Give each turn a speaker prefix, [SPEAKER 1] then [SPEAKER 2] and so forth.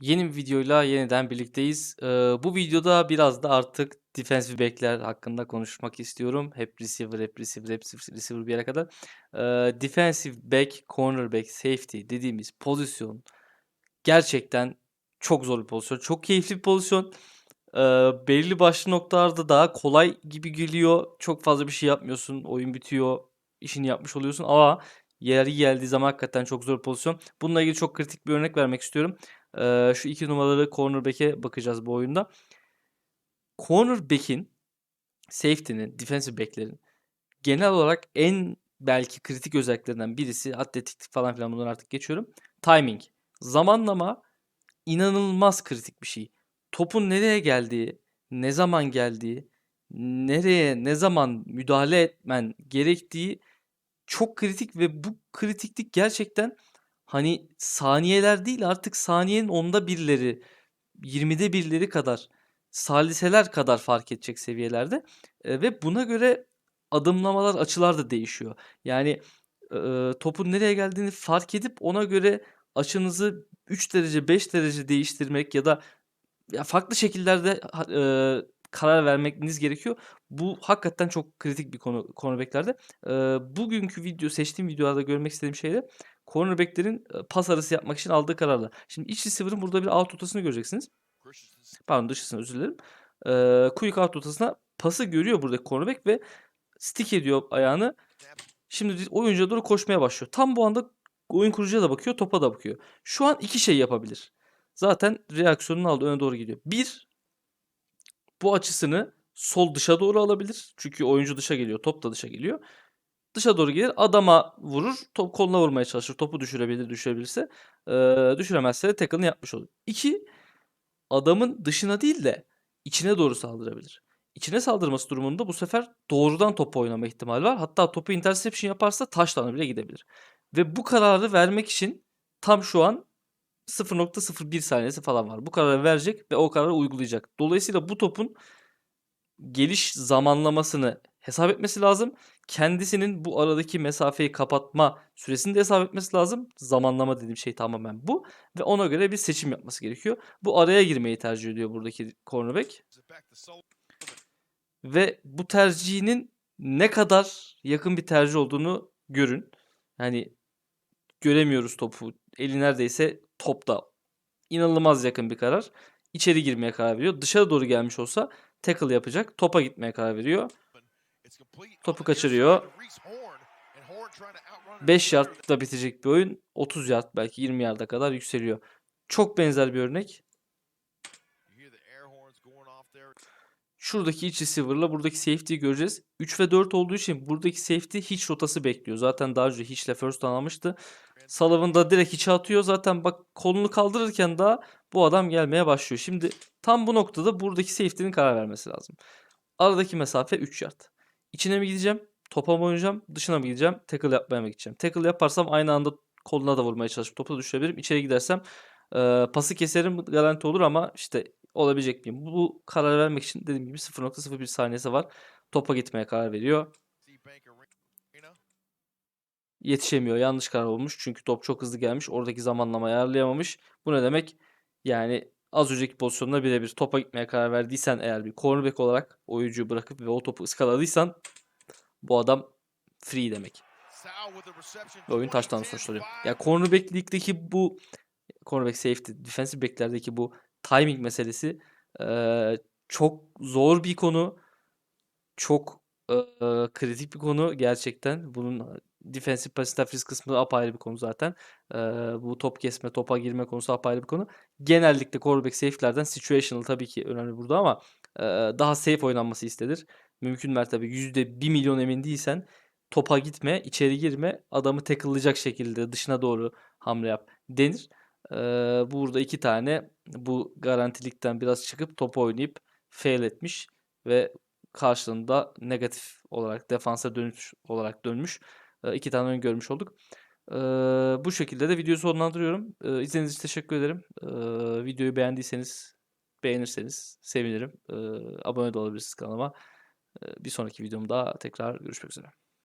[SPEAKER 1] Yeni bir videoyla yeniden birlikteyiz. Eee, bu videoda biraz da artık defensive back'ler hakkında konuşmak istiyorum. Hep receiver, hep receiver, hep receiver bir yere kadar. Eee, defensive back, cornerback, safety dediğimiz pozisyon gerçekten çok zor bir pozisyon. Çok keyifli bir pozisyon. Eee, belli başlı noktalarda daha kolay gibi geliyor. Çok fazla bir şey yapmıyorsun. Oyun bitiyor. işini yapmış oluyorsun ama yeri geldiği zaman hakikaten çok zor pozisyon. Bununla ilgili çok kritik bir örnek vermek istiyorum. Şu 2 numaralı cornerback'e bakacağız bu oyunda. Cornerback'in, safety'nin, defensive back'lerin genel olarak en belki kritik özelliklerinden birisi atletiklik falan filan bunları artık geçiyorum. Timing. Zamanlama inanılmaz kritik bir şey. Topun nereye geldiği, ne zaman geldiği, nereye, ne zaman müdahale etmen gerektiği çok kritik ve bu kritiklik gerçekten hani saniyeler değil artık saniyenin onda birleri, 20'de birleri kadar, saliseler kadar fark edecek seviyelerde Eee, ve buna göre adımlamalar, açılar da değişiyor. Yani, eee, topun nereye geldiğini fark edip ona göre açınızı 3 derece, 5 derece değiştirmek ya da ya farklı şekillerde eee, karar vermeniz gerekiyor. Bu hakikaten çok kritik bir konu cornerback'lerde. Eee, bugünkü video seçtiğim videolarda görmek istediğim şey de cornerback'lerin, eee, pas arası yapmak için aldığı kararlar. Şimdi iç receiver'ın burada bir out rotasını göreceksiniz. Pardon dışısını özür dilerim. Eee, quick out rotasına pası görüyor buradaki cornerback ve stick ediyor ayağını. Şimdi oyuncuya doğru koşmaya başlıyor. Tam bu anda oyun kurucuya da bakıyor, topa da bakıyor. Şu an 2 şey yapabilir. Zaten reaksiyonunu aldı, öne doğru gidiyor. 1 bu açısını sol dışa doğru alabilir. Çünkü oyuncu dışa geliyor, top da dışa geliyor. Dışa doğru gelir, adama vurur, top koluna vurmaya çalışır. Topu düşürebilir, düşürebilirse. Eee, düşüremezse de tackle'ını yapmış olur. 2 adamın dışına değil de içine doğru saldırabilir. İçine saldırması durumunda bu sefer doğrudan topa oynama ihtimali var. Hatta topu interception yaparsa taşlana bile gidebilir. Ve bu kararı vermek için tam şu an 0.01 saniyesi falan var. Bu kararı verecek ve o kararı uygulayacak. Dolayısıyla bu topun geliş zamanlamasını hesap etmesi lazım. Kendisinin bu aradaki mesafeyi kapatma süresini de hesap etmesi lazım. Zamanlama dediğim şey tamamen bu ve ona göre bir seçim yapması gerekiyor. Bu araya girmeyi tercih ediyor buradaki cornerback. Ve bu tercihinin ne kadar yakın bir tercih olduğunu görün. Hani göremiyoruz topu. Eli neredeyse topta. İnanılmaz yakın bir karar. İçeri girmeye karar veriyor. Dışarı doğru gelmiş olsa tackle yapacak. Topa gitmeye karar veriyor. Topu kaçırıyor. 5 yardda bitecek bir oyun. 30 yard belki 20 yarda kadar yükseliyor. Çok benzer bir örnek. Şuradaki iç receiver'la buradaki safety'yi göreceğiz. 3 ve 4 olduğu için buradaki safety hiç rotası bekliyor. Zaten daha önce hiçle first almıştı. Sullivan da direkt içe atıyor. Zaten bak kolunu kaldırırken daha bu adam gelmeye başlıyor. Şimdi tam bu noktada buradaki safety'nin karar vermesi lazım. Aradaki mesafe 3 yard. İçine mi gideceğim? Topa mı oynayacağım? Dışına mı gideceğim? Tackle yapmaya mı gideceğim? Tackle yaparsam aynı anda koluna da vurmaya çalışıp topu da düşürebilirim. İçeri gidersem e, pası keserim garanti olur ama işte olabilecek miyim? Bu karar vermek için dediğim gibi 0.01 saniyesi var. Topa gitmeye karar veriyor. Yetişemiyor. Yanlış karar olmuş. Çünkü top çok hızlı gelmiş. Oradaki zamanlamayı ayarlayamamış. Bu ne demek? Yani az önceki pozisyonda birebir topa gitmeye karar verdiysen eğer bir cornerback olarak oyuncuyu bırakıp ve o topu ıskaladıysan bu adam free demek. Ve oyun taştan sonuçlanıyor. Ya yani bu cornerback safety, defensive backlerdeki bu timing meselesi eee, çok zor bir konu. Çok eee, kritik bir konu gerçekten. Bunun defensive pass interference kısmı apayrı bir konu zaten. Eee, bu top kesme, topa girme konusu apayrı bir konu. Genellikle quarterback safe'lerden situational tabii ki önemli burada ama eee, daha safe oynanması istenir. Mümkün mertebe %1 milyon emin değilsen topa gitme, içeri girme, adamı tackle'layacak şekilde dışına doğru hamle yap denir. Eee, burada iki tane bu garantilikten biraz çıkıp top oynayıp fail etmiş ve karşılığında negatif olarak defansa dönüş olarak dönmüş. Eee, iki tane oyun görmüş olduk. Bu şekilde de videoyu sonlandırıyorum. Eee, izlediğiniz için teşekkür ederim. Videoyu beğendiyseniz beğenirseniz sevinirim. Abone de olabilirsiniz kanalıma. Bir sonraki videomda tekrar görüşmek üzere.